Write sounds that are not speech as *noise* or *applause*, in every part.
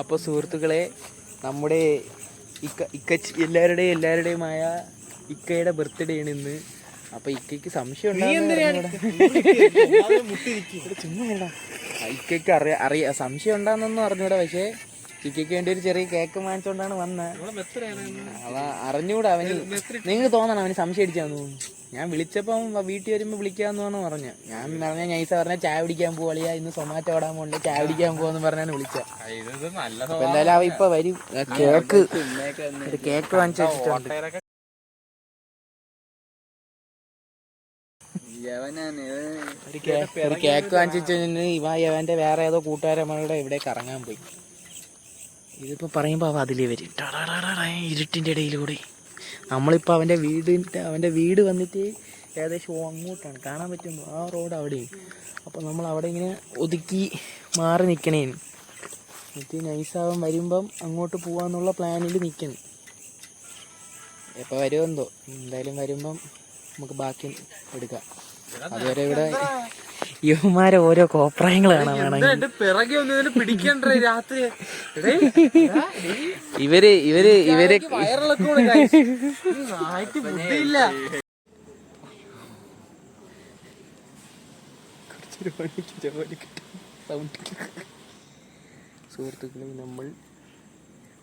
അപ്പോൾ സുഹൃത്തുക്കളെ നമ്മുടെ ഇക്ക ഇക്കച്ച് എല്ലാവരുടെയും എല്ലാവരുടെയുമായ ഇക്കയുടെ ബർത്ത്ഡേ ആണ് ഇന്ന്. അപ്പൊ ഇക്കയ്ക്ക് സംശയം ഇക്കയ്ക്ക് അറിയ അറിയ സംശയം ഉണ്ടാന്നൊന്നും അറിഞ്ഞൂടാ പക്ഷേ ഇക്കയ്ക്ക് വേണ്ടി ഒരു ചെറിയ കേക്ക് വാങ്ങിച്ചോണ്ടാണ് വന്നത് അറിഞ്ഞൂടാ അവന് നിങ്ങൾ തോന്നണം അവന് സംശയം അടിച്ചാന്ന് ഞാൻ വിളിച്ചപ്പം വീട്ടിൽ വരുമ്പോൾ വിളിക്കാന്നാണ് പറഞ്ഞു. ഞാൻ പറഞ്ഞ നൈസ പറഞ്ഞ ചായ പിടിക്കാൻ പോവളിയാ ഇന്ന് സൊമാറ്റോ ഓടാൻ പോകണ്ട ചായ പിടിക്കാൻ പോവാന്ന് പറഞ്ഞാണ് വിളിച്ച എന്തായാലും അവ ഇപ്പൊ വരും. കേക്ക്. കേക്ക് വാങ്ങിച്ചു വെച്ചിട്ടുണ്ട് ഒരു കേക്ക് വാങ്ങിച്ചു ഇവ യവന്റെ വേറെ ഏതോ കൂട്ടുകാരന്മാരുടെ ഇവിടെ കറങ്ങാൻ പോയി. ഇതിപ്പോ പറയുമ്പോ അവ അതിലേ വരും. ഇരുട്ടിന്റെ ഇടയിലൂടെ. നമ്മളിപ്പോ അവന്റെ വീടിന്റെ അവന്റെ വീട് വന്നിട്ട് ഏകദേശം അങ്ങോട്ടാണ്. കാണാൻ പറ്റുന്നു ആ റോഡ് അവിടെയും. അപ്പോൾ നമ്മൾ അവിടെ ഇങ്ങനെ ഒതുക്കി മാറി നിൽക്കണേ എന്നിട്ട് നൈസാവൻ വരുമ്പം അങ്ങോട്ട് പോകാമെന്നുള്ള പ്ലാനിൽ നിൽക്കണം എപ്പോൾ വരുമെന്തോ എന്തായാലും വരുമ്പം നമുക്ക് ബാക്കി എടുക്കാം. അതുവരെ ഇവിടെ യുവമാരെ ഓരോ രാത്രി? ഇവർ ഇവർ ഇവർ സുഹൃത്തുക്കളും നമ്മൾ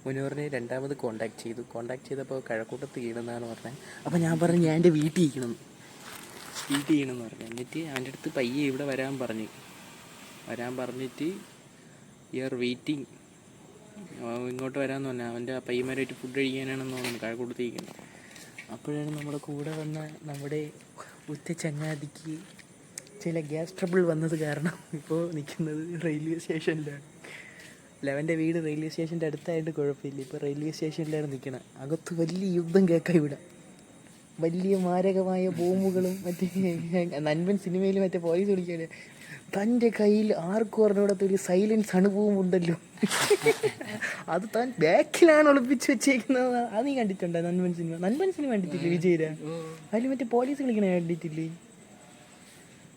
മുനോറിനെ രണ്ടാമത് കോണ്ടാക്ട് ചെയ്തു. കോണ്ടാക്ട് ചെയ്തപ്പോൾ കഴക്കൂട്ടത്ത് ചെയ്യണമെന്നാണ് പറഞ്ഞത്. അപ്പോൾ ഞാൻ പറഞ്ഞു ഞാൻ എന്റെ വീട്ടിൽ ഇരിക്കണം. വീട്ടിൽ ചെയ്യണമെന്ന് പറഞ്ഞു. എന്നിട്ട് അവന്റെ അടുത്ത് പയ്യെ ഇവിടെ വരാൻ പറഞ്ഞു. വരാൻ പറഞ്ഞിട്ട് യു ആർ വെയിറ്റിംഗ്. ഇങ്ങോട്ട് വരാമെന്ന് പറഞ്ഞാൽ അവന്റെ ആ പയ്യന്മാരായിട്ട് ഫുഡ് കഴിക്കാനാണെന്ന് തോന്നുന്നു കഴ കൊടുത്തിരിക്കുന്നത് അപ്പോഴാണ് നമ്മുടെ കൂടെ വന്ന നമ്മുടെ ഉച്ച ചങ്ങാതിക്ക് ചില ഗ്യാസ് ട്രബിൾ വന്നത് കാരണം ഇപ്പോൾ നിൽക്കുന്നത് റെയിൽവേ സ്റ്റേഷനിലാണ്. ലെവന്റെ വീട് റെയിൽവേ സ്റ്റേഷന്റെ അടുത്തായിട്ട് കുഴപ്പമില്ല. ഇപ്പോൾ റെയിൽവേ സ്റ്റേഷനിലാണ് നിൽക്കണം അകത്ത് വലിയ യുദ്ധം കേൾക്കാം ഇവിടെ. വലിയ മാരകമായ ബോംബുകളും മറ്റേ നൻപൻ സിനിമയിൽ മറ്റേ പോലീസ് വിളിക്കാൻ തന്റെ കയ്യിൽ ആർക്കും അറിഞ്ഞൂടാത്ത ഒരു സൈലൻസ് അണുഭവം ഉണ്ടല്ലോ. അത് താൻ ബാക്കിലാണ് ഒളിപ്പിച്ച് വെച്ചേക്കുന്നത് അത് നീ കണ്ടിട്ടുണ്ടോ നൻപൻ സിനിമ? നൻപൻ സിനിമ കണ്ടിട്ടില്ലേ വിജയര? അതിൽ മറ്റേ പോലീസ് വിളിക്കണേ കണ്ടിട്ടില്ലേ?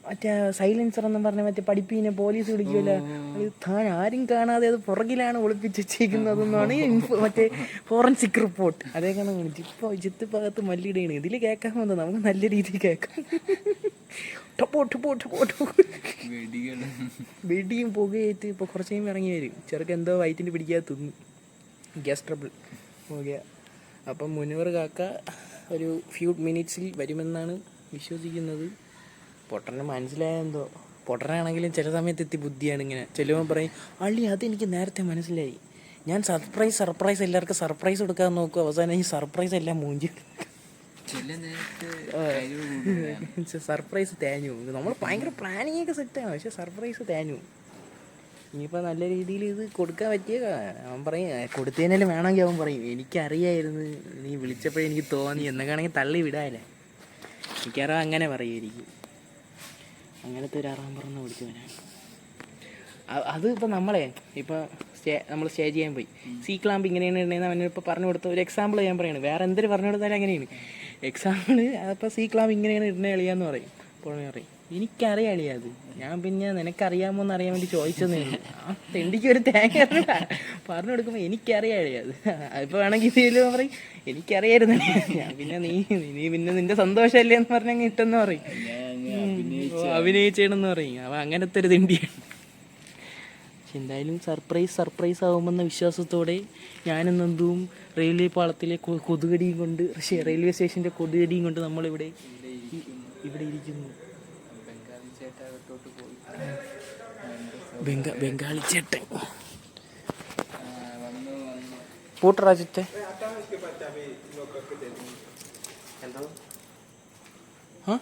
മറ്റേ സൈലൻസർ എന്ന് പറഞ്ഞ മറ്റേ പഠിപ്പീനെ പോലീസ് വിളിക്കുമല്ലോ അത് താൻ ആരും കാണാതെ അത് പുറകിലാണ് ഒളിപ്പിച്ച് വെച്ചേക്കുന്നതെന്നാണ് മറ്റേ ഫോറൻസിക് റിപ്പോർട്ട് അതേ കാണാൻ വിളിച്ചു ഇപ്പോൾ ജിത്ത് ഭാഗത്ത് മല്ലിടയാണ് ഇതിൽ കേൾക്കാൻ വന്നത് നമുക്ക് നല്ല രീതിയിൽ കേൾക്കാം. വെടിയും പുകയേറ്റ് ഇപ്പോൾ കുറച്ച് കഴിയുമ്പോൾ ഇറങ്ങി വരും. ചെറുക്ക് എന്തോ വയറ്റിന് പിടിക്കാതെ തിന്നു. Gas trouble. ഓക്കെ അപ്പം മുനൂർ കാക്ക ഒരു ഫ്യൂ മിനിറ്റ്സിൽ വരുമെന്നാണ് വിശ്വസിക്കുന്നത്. പൊട്ടന് മനസ്സിലായെന്തോ പൊട്ടനാണെങ്കിലും ചില സമയത്ത് എത്തി ബുദ്ധിയാണ് ഇങ്ങനെ. ചെല്ലുമ്പോൾ പറയും അള്ളി അതെനിക്ക് നേരത്തെ മനസ്സിലായി. ഞാൻ സർപ്രൈസ് സർപ്രൈസ് എല്ലാവർക്കും സർപ്രൈസ് കൊടുക്കാൻ നോക്കും. അവസാനം ഈ സർപ്രൈസ് എല്ലാം മൂഞ്ചി *laughs* സർപ്രൈസ് തേഞ്ഞു നമ്മൾ ഭയങ്കര പ്ലാനിങ് ഒക്കെ സെറ്റാണ് പക്ഷെ സർപ്രൈസ് തേഞ്ഞു ഇനിയിപ്പോൾ നല്ല രീതിയിൽ ഇത് കൊടുക്കാൻ പറ്റിയ അവൻ പറയും "ഏ, കൊടുത്തതിനാലും വേണമെങ്കിൽ അവൻ പറയും. എനിക്കറിയായിരുന്നു. നീ വിളിച്ചപ്പോഴെനിക്ക് തോന്നി. എന്നൊക്കെ ആണെങ്കിൽ തള്ളി വിടാല്ലേ മിക്കവാറും അങ്ങനെ പറയുമായിരിക്കും. അങ്ങനത്തെ ഒരു അറാമ്പറന്ന് വിളിച്ചവനാണ് അ- അത് ഇപ്പം നമ്മളെ ഇപ്പം സ്റ്റേ നമ്മൾ സ്റ്റേ ചെയ്യാൻ പോയി. സീ ക്ലാമ്പ് ഇങ്ങനെയാണ് ഇടണേന്ന് അവനിപ്പോൾ പറഞ്ഞു കൊടുത്ത ഒരു എക്സാമ്പിൾ ഞാൻ പറയുന്നത് വേറെ എന്തൊരു പറഞ്ഞു കൊടുത്താലും അങ്ങനെയാണ്. എക്സാമ്പിൾ അപ്പോൾ സീ ക്ലാമ്പ് ഇങ്ങനെയാണ് ഇടണ എളിയാന്ന് പറയും. അപ്പോൾ പറയും എനിക്കറിയാം എളിയാത് ഞാൻ പിന്നെ നിനക്കറിയാമോ എന്ന് അറിയാൻ വേണ്ടി ചോദിച്ചതെന്ന്. ആ തെണ്ടിക്ക് ഒരു തേങ്ങ. പറഞ്ഞു കൊടുക്കുമ്പോൾ എനിക്കറിയാം എളിയാത് അതിപ്പോൾ വേണമെങ്കിൽ ഇതിൽ പറയും എനിക്കറിയായിരുന്നു. ഞാൻ പിന്നെ നീ നീ പിന്നെ നിന്റെ സന്തോഷമല്ലേ എന്ന് പറഞ്ഞങ്ങ് ഇട്ടെന്ന് പറയും. അഭിനയിച്ചേണെന്ന് പറയും. അവ അങ്ങനത്തെ ഒരു തിണ്ടിയാണ്. പക്ഷെ എന്തായാലും സർപ്രൈസ് സർപ്രൈസ് ആകുമെന്ന വിശ്വാസത്തോടെ ഞാനും നന്ദുവും റെയിൽവേ പാളത്തിലെ കൊതുകടിയും കൊണ്ട് പക്ഷേ റെയിൽവേ സ്റ്റേഷന്റെ കൊതുകടിയും കൊണ്ട് നമ്മളിവിടെ ഇവിടെ ഇരിക്കുന്നു. ബംഗ ബംഗാളി ചേട്ടൻ. എന്തോ? हाँ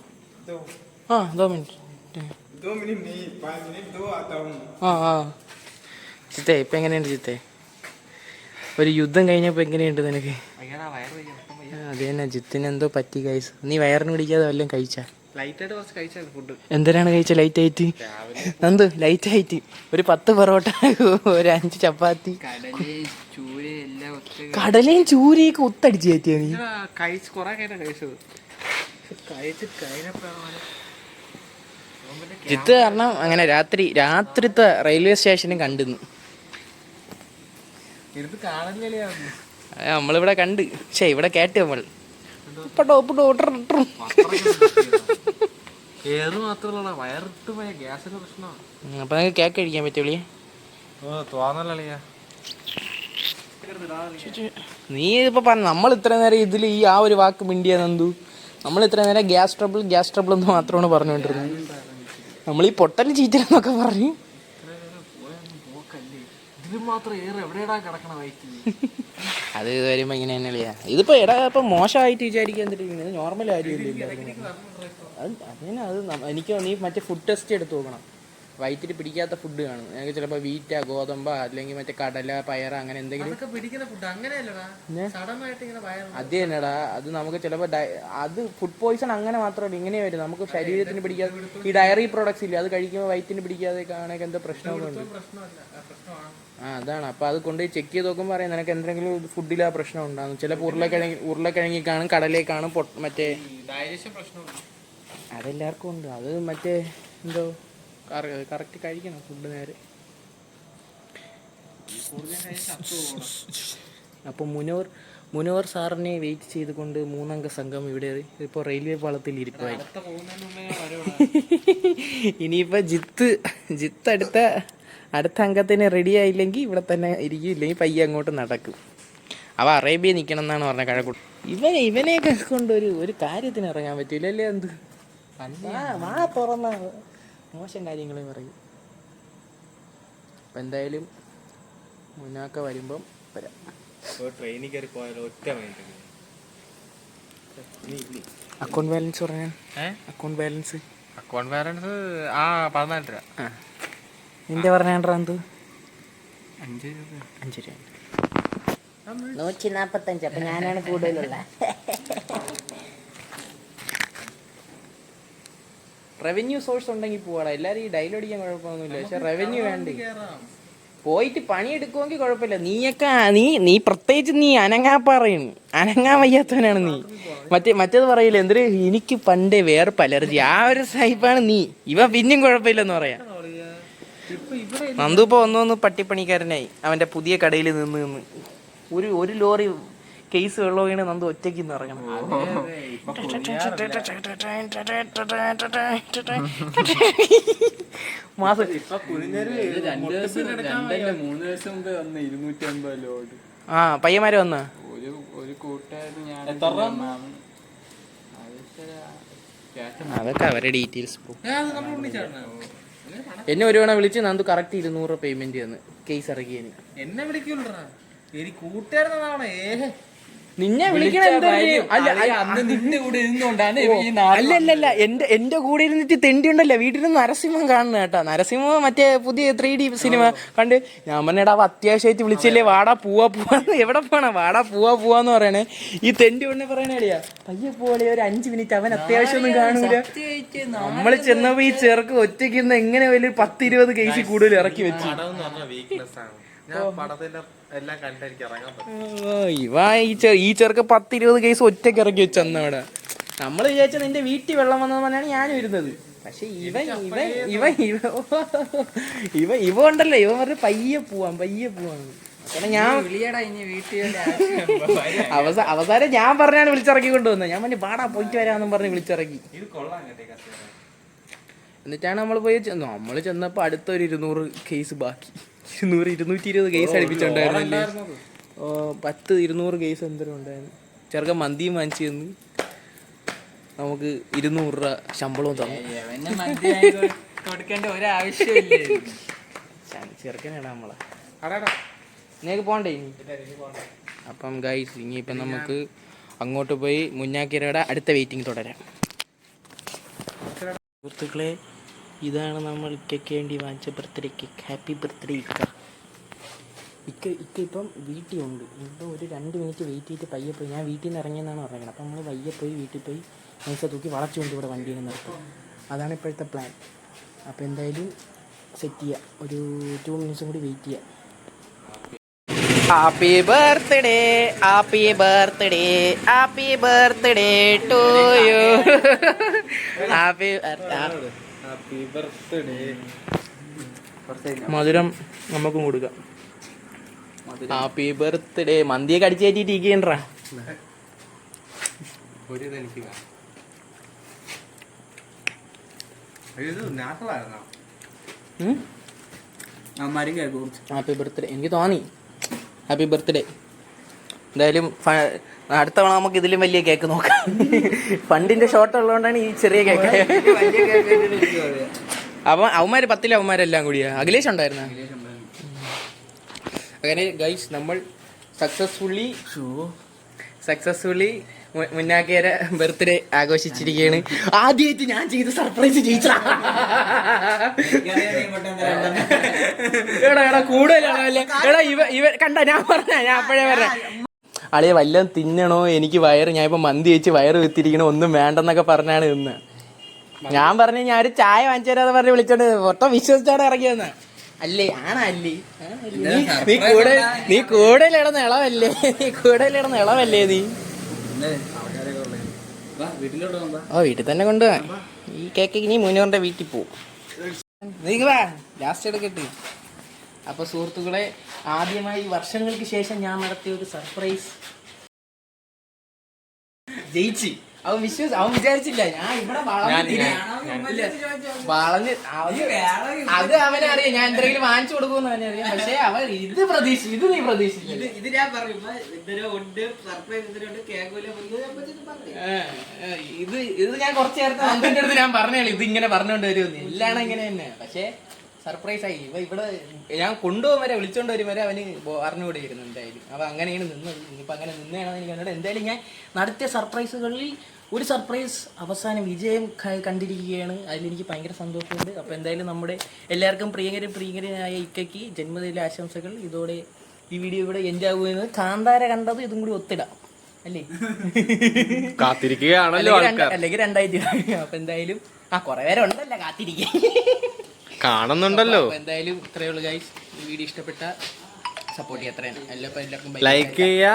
हाँ दो मिनट दो मिनट नहीं पाँच मिनट दो आता हूँ ആ ആ ചിത്തേ ഇപ്പം എങ്ങനെയുണ്ട് ചിത്തേ ഒരു യുദ്ധം കഴിഞ്ഞപ്പോൾ എങ്ങനെയുണ്ട് നിനക്ക് ആ, അത് തന്നെ ജിത്തിന് എന്തോ പറ്റി കൈസ് നീ വയറിന് പിടിക്കാതെ വല്ലതും കഴിച്ചാ ലൈറ്റായിട്ട് കുറച്ച് കഴിച്ചാൽ ഫുഡ് എന്തിനാണ് കഴിച്ച ലൈറ്റ് ആയിട്ട് നന്ദു ലൈറ്റ് ആയിട്ട് ഒരു പത്ത് പൊറോട്ട ഒരു അഞ്ച് ചപ്പാത്തി കടല് ചൂര എല്ലാം ഒറ്റ കടലയും ചൂരയൊക്കെ ഒത്തടിച്ച് കയറ്റിയാ നീ കഴിച്ച് കുറെ കഴിഞ്ഞാ കഴിച്ചത് കഴിച്ച് കഴിഞ്ഞപ്പോഴാണ് ജിത്ത് കാരണം അങ്ങനെ രാത്രി രാത്രിത്തെ റെയിൽവേ സ്റ്റേഷനും കണ്ടിന്ന് നമ്മളിവിടെ കണ്ട്. പക്ഷേ ഇവിടെ കേട്ട് നമ്മൾ. അപ്പൊ നിങ്ങൾക്ക് കേക്ക് കഴിക്കാൻ പറ്റുള്ളൂ ഓ തോന്നലിയാ നീ ഇപ്പൊ പറഞ്ഞ നമ്മൾ ഇത്ര നേരം ഇതിൽ ഈ ആ ഒരു വാക്ക് മിണ്ടിയ നന്ദു. നമ്മൾ ഇത്ര നേരം ഗ്യാസ് ട്രബിൾ ഗ്യാസ് ട്രബിൾ എന്ന് മാത്രമാണ് പറഞ്ഞുകൊണ്ടിരുന്നത്. നമ്മൾ ഈ പൊട്ടൽ ചീറ്റലെന്നൊക്കെ പറഞ്ഞു. പോക്കല്ലേ ഇത് അത് വരുമ്പോ ഇങ്ങനെ തന്നെയല്ലേ? ഇതിപ്പോ എടാ ഇപ്പൊ മോശമായിട്ട് വിചാരിക്കാൻ നോർമൽ കാര്യമില്ല അത് അതിന് അത് എനിക്ക് നീ മറ്റേ ഫുഡ് ടെസ്റ്റ് എടുത്ത് നോക്കണം. വയറ്റിൽ പിടിക്കാത്ത ഫുഡ് കാണും. ഞങ്ങൾക്ക് ചിലപ്പോൾ വീറ്റ ഗോതമ്പ അല്ലെങ്കിൽ മറ്റേ കടല പയർ അങ്ങനെ എന്തെങ്കിലും. അത് തന്നെടാ. അത് നമുക്ക് ചിലപ്പോൾ അത് ഫുഡ് പോയിസൺ അങ്ങനെ മാത്രമല്ല. ഇങ്ങനെ വരും. നമുക്ക് ശരീരത്തിന് പിടിക്കാതെ ഈ ഡയറി പ്രോഡക്ട്സ് ഇല്ല? അത് കഴിക്കുമ്പോൾ വയറ്റിന് പിടിക്കാതെ കാണാൻ എന്തോ പ്രശ്നമൊക്കെ ആ, അതാണ്. അപ്പൊ അത് കൊണ്ട് ചെക്ക് ചെയ്ത് നോക്കുമ്പോൾ പറയാം നിനക്ക് എന്തെങ്കിലും ഫുഡിൽ ആ പ്രശ്നം ഉണ്ടാകും. ചിലപ്പോൾ ഉരുളക്കിഴങ്ങി ഉരുളക്കിഴങ്ങി കാണും കടലേ കാണും മറ്റേ അതെല്ലാവർക്കും ഉണ്ട്. അത് മറ്റേ എന്തോ കറക്റ്റ് കഴിക്കണം ഫുഡ് നേരെ. അപ്പൊ അപ്പോൾ മുനോർ മുനോർ സാറിനെ വെയിറ്റ് ചെയ്തുകൊണ്ട് മൂന്നംഗ സംഘം ഇവിടെ ഇപ്പൊ റെയിൽവേ പാളത്തിൽ ഇരിക്കുവായി. *laughs* ഇനിയിപ്പോൾ ജിത്ത് ജിത്ത് അടുത്ത അടുത്ത അംഗത്തിന് റെഡി ആയില്ലെങ്കിൽ ഇവിടെ തന്നെ ഇരിക്കും ഇല്ലെങ്കിൽ പയ്യെ അങ്ങോട്ട് നടക്കും. അവ അറേബ്യ നിൽക്കണം എന്നാണ് പറഞ്ഞ കഴക്കൂട്ട് ഇവനെ ഇവനെയൊക്കെ കൊണ്ട് ഒരു ഒരു കാര്യത്തിന് ഇറങ്ങാൻ പറ്റൂലല്ലേ എന്ത് വാ, വാ തുറന്ന. മോശം കാര്യങ്ങളെ പറയും. അപ്പം എന്തായാലും മുന്നാക്ക വരുമ്പം വരാം. ട്രെയിനിൽ കയറി പോയാലോ? ഒറ്റ മൈൻഡ് അക്കൗണ്ട് ബാലൻസ് പറഞ്ഞാൽ അക്കൗണ്ട് ബാലൻസ് അക്കൗണ്ട് ബാലൻസ് ആ പതിനാല് രൂപ. ആ. നിന്റെ പറഞ്ഞാണ്ടാ എന്ത്? അഞ്ച് രൂപ. അഞ്ച് രൂപ. നൂറ്റി നാൽപ്പത്തഞ്ച് അപ്പം ഞാനാണ് കൂടുതലുള്ള *laughs* റവന്യൂ സോഴ്സ് ഉണ്ടെങ്കിൽ പോവാടാ. എല്ലാരും ഈ ഡയലോഗ് അടിക്കാൻ കുഴപ്പമൊന്നുമില്ല. പക്ഷെ റവന്യൂ വേണ്ടേ? പോയിട്ട് പണിയെടുക്കുമെങ്കിൽ കുഴപ്പമില്ല. നീയൊക്കെ നീ നീ പ്രത്യേകിച്ച് നീ അനങ്ങാ പറയുന്നു അനങ്ങാൻ വയ്യാത്തവനാണ് നീ. മറ്റേ മറ്റേത് പറയില്ല എന്തൊരു? എനിക്ക് പണ്ടേ വേറെ പലർജി. ആ ഒരു സൈപ്പാണ് നീ. ഇവ പിന്നെയും കുഴപ്പമില്ലെന്ന് പറയാം. നന്ദു ഇപ്പൊ വന്നു പട്ടിപ്പണിക്കാരനായി. അവന്റെ പുതിയ കടയിൽ നിന്ന് നിന്ന്. ഒരു ഒരു ലോറി കേസ് വെള്ളം വീണ് നന്ദു ഒറ്റയ്ക്ക് ഇറങ്ങണം മാസം ആ പയ്യന്മാര് വന്ന ഒരു ഒരു ഞാൻ അതൊക്കെ അവരുടെ ഡീറ്റെയിൽസ് എന്നെ ഒരു തവണ വിളിച്ച് നന്ദു കറക്റ്റ് ഇരുന്നൂറ് പേയ്മെന്റ് തന്ന് കേസ് ഇറക്കിയതിന് എന്നെ വിളിക്കൂലടാ എനിക്ക് കൂട്ടുകാരനാണേ ഏഹ് നിന്നെ വിളിക്കണ എന്തായാലും അല്ല അന്ന് നിന്റെ കൂടെ ഇരുന്നോണ്ടാണ് ഈ അല്ല അല്ല അല്ല. എന്റെ എന്റെ കൂടെ ഇരുന്നിട്ട് തെണ്ടി ഉണ്ടല്ലോ വീട്ടിൽ നരസിംഹം കാണുന്ന കേട്ടോ. നരസിംഹം മറ്റേ പുതിയ ത്രീ ഡി സിനിമ കണ്ട് ഞാൻ പറഞ്ഞടാ അത്യാവശ്യമായിട്ട് വിളിച്ചില്ലേ? വാടാ പൂവാ പൂവാന്ന് എവിടെ പോണ? വാടാ പൂവാ പൂവാന്ന് പറയണേ. ഈ തെണ്ടി ഉണ്ടെ പറയണേടിയാ പയ്യെ പോലെ ഒരു അഞ്ചു മിനിറ്റ് അവൻ അത്യാവശ്യം ഒന്നും കാണൂല. നമ്മൾ ചെന്നപ്പോ ഈ ചെറുക്ക് ഒറ്റയ്ക്ക് ഇന്ന് എങ്ങനെ വലിയ പത്ത് ഇരുപത് കേസിൽ കൂടുതൽ ഇറക്കി വെച്ചു. ഇവ ഈ ഈ ചെറുക്ക് പത്ത് ഇരുപത് കേസ് ഒറ്റയ്ക്ക് ഇറക്കി വെച്ചു അവിടെ നമ്മൾ വിചാരിച്ച നിന്റെ വീട്ടിൽ വെള്ളം വന്നത് പറഞ്ഞാണ് ഞാൻ വരുന്നത് പക്ഷെ ഇവ ഇവ ഇവ ഇവ ഇവ ഇവ ഉണ്ടല്ലോ. ഇവ പറഞ്ഞ പയ്യെ പോവാം പയ്യെ പോവാം. കാരണം ഞാൻ വിളിയടാ ഇനി വീട്ടിൽ അവസാ അവസാനം ഞാൻ പറഞ്ഞാണ് വിളിച്ചിറക്കി കൊണ്ടുവന്നത്. ഞാൻ പറഞ്ഞു പാടാ പോയിട്ട് വരാന്നും പറഞ്ഞ് വിളിച്ചിറക്കി ഇത് കൊള്ളാം കേട്ടേ കസേര എന്നിട്ടാണ് നമ്മൾ പോയി നമ്മൾ ചെന്നപ്പോൾ അടുത്തൊരു ഇരുന്നൂറ് കേസ് ബാക്കി. ഇരുന്നൂറ് ഇരുന്നൂറ്റി ഇരുപത് കേസ് അടുപ്പിച്ചുണ്ടായിരുന്നല്ലേ? ഓ പത്ത് ഇരുന്നൂറ് കേസ് എന്തോരം ഉണ്ടായിരുന്നു. ചെറുക്കൻ മന്തിയും വാങ്ങിച്ചു തന്നു. നമുക്ക് ഇരുന്നൂറ് രൂപ ശമ്പളവും തന്നു. കൊടുക്കേണ്ട ഒരാവശ്യമില്ലേ? ചെറുക്കനാണ് നമ്മളെ. നിനക്ക് പോണ്ടേ ഇനി? അപ്പം ഗൈസ് ഇനിയിപ്പം നമുക്ക് അങ്ങോട്ട് പോയി മുന്നാക്കിരയുടെ അടുത്ത വെയിറ്റിംഗ് തുടരാം. സുഹൃത്തുക്കളെ ഇതാണ് നമ്മൾ ഇക്കയ്ക്ക് വേണ്ടി വാങ്ങിച്ച ബർത്ത്ഡേ കേക്ക് ഹാപ്പി ബർത്ത്ഡേ ഇക്ക. ഇക്ക ഇക്ക ഇപ്പം വീട്ടിൽ ഉണ്ട്. ഇപ്പം ഒരു രണ്ട് മിനിറ്റ് വെയിറ്റ് ചെയ്തിട്ട് പയ്യെ പോയി. ഞാൻ വീട്ടിൽ നിന്ന് ഇറങ്ങിയെന്നാണ് പറഞ്ഞത് അപ്പം നമ്മൾ പയ്യെ പോയി വീട്ടിൽ പോയി പൈസ തൂക്കി വളച്ചുകൊണ്ട് ഇവിടെ വണ്ടിയിൽ നിർത്തും അതാണ് ഇപ്പോഴത്തെ പ്ലാൻ അപ്പോൾ എന്തായാലും സെറ്റ് ചെയ്യുക ഒരു ടു മിനിറ്റ്സും കൂടി വെയിറ്റ് ചെയ്യുക happy birthday happy birthday happy birthday to you happy happy birthday. മധുരം നമുക്കും കൊടുക്കാം. ഹാപ്പി ബർത്ത്ഡേ മന്തിയൊക്കെ അടിച്ചു കയറ്റിട്ട് ഇരിക്കണ്ടാ ഹാപ്പി ബർത്ത്ഡേ എനിക്ക് തോന്നി. ഹാപ്പി ബർത്ത്ഡേ എന്തായാലും അടുത്ത തവണ നമുക്ക് ഇതിലും വലിയ കേക്ക് നോക്കാം. ഫണ്ടിന്റെ ഷോർട്ട് ഉള്ളതുകൊണ്ടാണ് ഈ ചെറിയ കേക്ക്. അപ്പൊ അവന്മാര് പത്തിലെ അവന്മാരെല്ലാം കൂടിയാ. അഖിലേഷ് ഉണ്ടായിരുന്ന? അങ്ങനെ ഗൈസ് നമ്മൾ സക്സസ്ഫുള്ളി സക്സസ്ഫുള്ളി മുന്നാക്കിയരെ ബർത്ത്ഡേ ആഘോഷിച്ചിരിക്കുകയാണ് ആദ്യമായിട്ട് ഞാൻ ചെയ്ത സർപ്രൈസ് ജയിച്ചാടാ കൂടുതലാണല്ലേ എടാ ഇവ ഇവ കണ്ട ഞാൻ പറഞ്ഞ ഞാൻ അപ്പോഴേ പറഞ്ഞ അളിയെ വല്ലതും തിന്നണോ? എനിക്ക് വയറ് ഞാൻ ഇപ്പൊ മന്തി വെച്ച് വയറ് വിത്തിരിക്കണോ? ഒന്നും വേണ്ടെന്നൊക്കെ പറഞ്ഞാണ് ഇന്ന്. ഞാൻ പറഞ്ഞു ഞാൻ ഒരു ചായ വാങ്ങിച്ചു തരാതെ പറഞ്ഞ് വിളിച്ചോണ്ട് മൊത്തം വിശ്വസിച്ചാണ് ഇറങ്ങിയെന്ന് അല്ലേ? ആണാ അല്ലേ? നീ- കൂടെ നീ കൂടെ ഇടന്ന് ഇളവല്ലേ? നീ കൂടെ ഇടന്ന് ഇളവല്ലേ നീ? ഓ വീട്ടിൽ തന്നെ കൊണ്ടുപോവാ ഈ കേക്ക് നീ മുന്നൂറിന്റെ വീട്ടിൽ പോവും. നീ വാ ലാസ്റ്റ് എടുക്കട്ടെ അപ്പൊ സുഹൃത്തുക്കളെ ആദ്യമായി വർഷങ്ങൾക്ക് ശേഷം ഞാൻ നടത്തിയ ഒരു സർപ്രൈസ് ജയിച്ചു. അവൻ വിശ്വസ് അവൻ വിചാരിച്ചില്ല ഞാൻ ഇവിടെ വളഞ്ഞ് അത് അവനെ അറിയാം ഞാൻ. എന്തെങ്കിലും വാങ്ങിച്ചു കൊടുക്കുമെന്ന് അറിയാം പക്ഷെ അവൻ ഇത് പ്രതീക്ഷിച്ചു ഇത് നീ പ്രതീക്ഷിച്ചില്ല. ഇത് ഞാൻ ഇത് ഇത് ഞാൻ കുറച്ചു നേരത്തെ അടുത്ത് ഞാൻ പറഞ്ഞേ ഇത് ഇങ്ങനെ പറഞ്ഞോണ്ട് വരുമെന്ന്. എല്ലാം ഇങ്ങനെ തന്നെ. പക്ഷേ സർപ്രൈസ് ആയി. ഇവ ഇവിടെ ഞാൻ കൊണ്ടുപോകും വരെ വിളിച്ചോണ്ട് വരും വരെ അവന് അറിഞ്ഞുകൂടിയിരുന്നു എന്തായാലും. അപ്പൊ അങ്ങനെയാണ് നിന്നത് ഇനിയിപ്പോ അങ്ങനെ നിന്നേണോ എനിക്ക് കണ്ടത് എന്തായാലും ഞാൻ നടത്തിയ സർപ്രൈസുകളിൽ ഒരു സർപ്രൈസ് അവസാനം വിജയം കണ്ടിരിക്കുകയാണ്. അതിലെനിക്ക് ഭയങ്കര സന്തോഷമുണ്ട്. അപ്പോൾ എന്തായാലും നമ്മുടെ എല്ലാവർക്കും പ്രിയങ്കരും പ്രിയങ്കരനായ ഇക്കയ്ക്ക് ജന്മദിന ആശംസകൾ. ഇതോടെ ഈ വീഡിയോ ഇവിടെ എൻഡ് ആകുമെന്ന് കാന്താര കണ്ടത് ഇതും കൂടി ഒത്തിടാം. അല്ലേ? കാത്തിരിക്കുകയാണല്ലോ അല്ലെങ്കിൽ രണ്ടായിരത്തി അപ്പൊ എന്തായാലും ആ കുറെ പേരെ കാത്തിരിക്കുക കാണുന്നുണ്ടല്ലോ. എന്തായാലും ഇത്രയേ ഉള്ളൂ ഗൈസ് ഈ വീഡിയോ ഇഷ്ടപ്പെട്ട സപ്പോർട്ട് അത്രയാണ് എല്ലാവർക്കും ലൈക്ക് ചെയ്യുക.